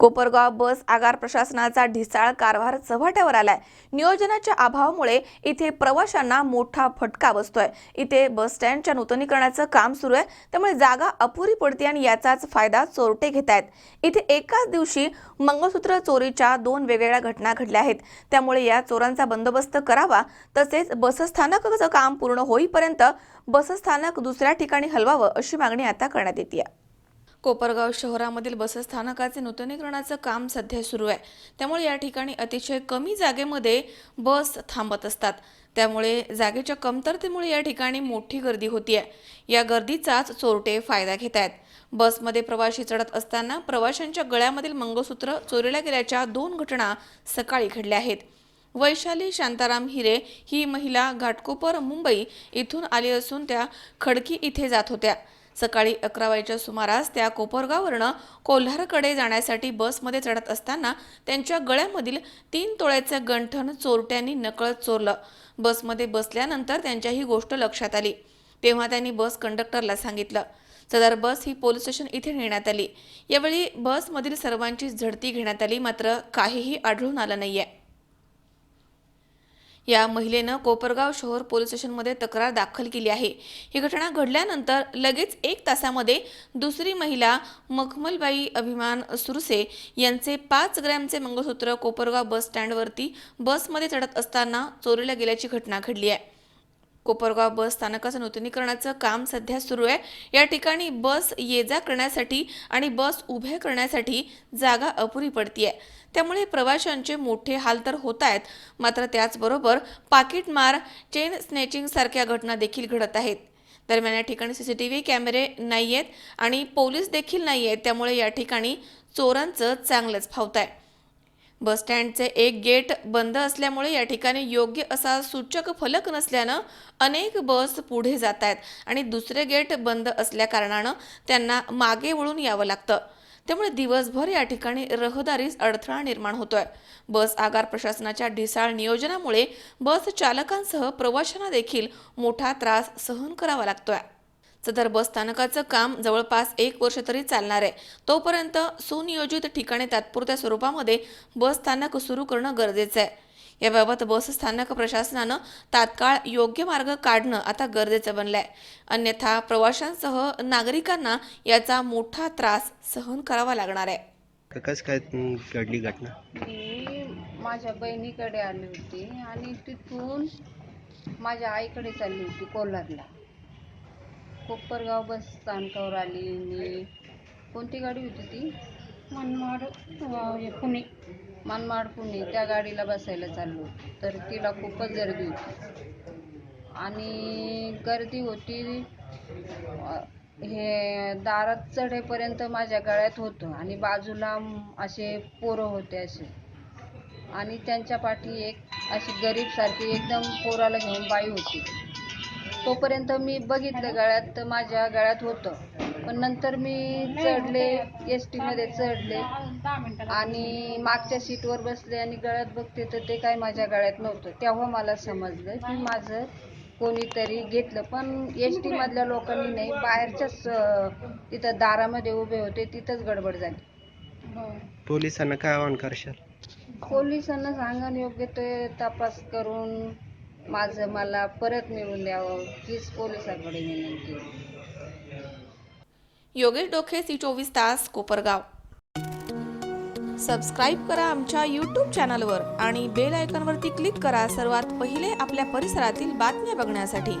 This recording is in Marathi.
कोपरगाव बस आगार प्रशासनाचा ढिसाळ कारभार चव्हाट्यावर आलाय. नियोजनाच्या अभावामुळे इथे प्रवाशांना मोठा फटका बसतोय. इथे बस स्टँडच्या नूतनीकरणाचं काम सुरू आहे. त्यामुळे जागा अपुरी पडते आणि याचाच फायदा चोरटे घेत आहेत. इथे एकाच दिवशी मंगळसूत्र चोरीच्या दोन वेगवेगळ्या घटना घडल्या आहेत. त्यामुळे या चोरांचा बंदोबस्त करावा तसेच बसस्थानकाचं काम पूर्ण होईपर्यंत बसस्थानक दुसऱ्या ठिकाणी हलवावं अशी मागणी आता करण्यात येते कोपरगाव शहरामधील बसस्थानकाचे नूतनीकरणाचं काम सध्या सुरू आहे. त्यामुळे या ठिकाणी अतिशय कमी जागेमध्ये बस थांबत असतात. त्यामुळे जागेच्या कमतरतेमुळे या ठिकाणी मोठी गर्दी होती आहे या गर्दीचाच चोरटे फायदा घेत आहेत. बसमध्ये प्रवाशी चढत असताना प्रवाशांच्या गळ्यामधील मंगळसूत्र चोरीला गेल्याच्या दोन घटना सकाळी घडल्या आहेत. वैशाली शांताराम हिरे ही महिला घाटकोपर मुंबई इथून आली असून त्या खडकी इथे जात होत्या. सकाळी अकरा वाजेच्या सुमारास त्या कोपरगाववरनं कोल्हारकडे जाण्यासाठी बसमध्ये चढत असताना त्यांच्या गळ्यामधील तीन तोळ्याचं गंठण चोरट्यांनी नकळत चोरलं. बसमध्ये बसल्यानंतर त्यांच्या ही गोष्ट लक्षात आली. तेव्हा त्यांनी बस कंडक्टरला सांगितलं. सदर बस ही पोलीस स्टेशन इथे नेण्यात आली. यावेळी बसमधील सर्वांची झडती घेण्यात आली मात्र काहीही आढळून आलं नाहीये. या महिलेनं कोपरगाव शहर पोलीस स्टेशनमध्ये तक्रार दाखल केली आहे. ही घटना घडल्यानंतर लगेच एक तासामध्ये दुसरी महिला मखमलबाई अभिमान सुरसे यांचे पाच ग्रॅमचे मंगळसूत्र कोपरगाव बस स्टँडवरती बसमध्ये चढत असताना चोरीला गेल्याची घटना घडली आहे. कोपरगाव बस स्थानकाचं नूतनीकरणाचं काम सध्या सुरू आहे. या ठिकाणी बस ये जा करण्यासाठी आणि बस उभ्या करण्यासाठी जागा अपुरी पडतीये. त्यामुळे प्रवाशांचे मोठे हाल तर होत आहेत मात्र त्याचबरोबर पाकिटमार चेन स्नॅचिंग सारख्या घटना देखील घडत आहेत. दरम्यान या ठिकाणी सीसीटीव्ही कॅमेरे नाही आहेत आणि पोलीस देखील नाही आहेत त्यामुळे या ठिकाणी चोरांचं चांगलंच फावत आहे बस स्टँडचे एक गेट बंद असल्यामुळे या ठिकाणी योग्य असा सूचक फलक नसल्यानं अनेक बस पुढे जात आहेत आणि दुसरे गेट बंद असल्याकारणानं त्यांना मागे वळून यावं लागतं. त्यामुळे दिवसभर या ठिकाणी रहदारीस अडथळा निर्माण होतोय. बस आगार प्रशासनाच्या ढिसाळ नियोजनामुळे बस चालकांसह प्रवाशांना देखील मोठा त्रास सहन करावा लागतोय. सदर बस स्थानकाचं काम जवळपास एक वर्ष तरी चालणार आहे. तोपर्यंत सुनियोजित ठिकाणी तात्पुरत्या स्वरूपामध्ये बस स्थानक सुरू करणं गरजेचं आहे. याबाबत बस स्थानक प्रशासनानं तात्काळ योग्य मार्ग काढणं आता गरजेचं बनलंय. अन्यथा प्रवाशांसह नागरिकांना याचा मोठा त्रास सहन करावा लागणार आहे. कसं काय घडली घटना? मी माझ्या बहिणीकडे आली होती आणि तिथून माझ्या आईकडे चालली होती कोल्हारला. कोपरगाव बस स्थानकावर आली मी कोणती गाडी होती ती? मनमाड पुणे. मनमाड पुणे. त्या गाडीला बसायला चाललो. तर तिला खूपच गर्दी होती. आणि गर्दी होती हे दारात चढेपर्यंत माझ्या गळ्यात होतं आणि बाजूला असे पोरं होते असे. आणि त्यांच्या पाठी एक अशी गरीबसारखी एकदम पोराला घेऊन बाई होती. तोपर्यंत मी बघितलं गळ्यात तर माझ्या गळ्यात होतं. पण नंतर मी चढले एस टीमध्ये चढले. आणि मागच्या सीटवर बसले आणि गळ्यात बघते तर ते काय माझ्या गळ्यात नव्हतं. तेव्हा मला समजलं की माझं कोणीतरी घेतलं. पण एस टीमधल्या लोकांनी नाही बाहेरच्याच तिथं दारामध्ये उभे होते तिथंच गडबड झाली. पोलिसांना काय आवाहन करशाल? पोलिसांना सांगा योग्य ते तपास करून माझं मला परत मिळवून द्यावं हीच पोलिसांकडे विनंती योगेश डोखे सी चोवीस तास कोपरगाव. सबस्क्राईब करा आमच्या यूट्यूब चॅनलवर आणि बेल आयकॉनवरती क्लिक करा सर्वात पहिले आपल्या परिसरातील बातम्या बघण्यासाठी.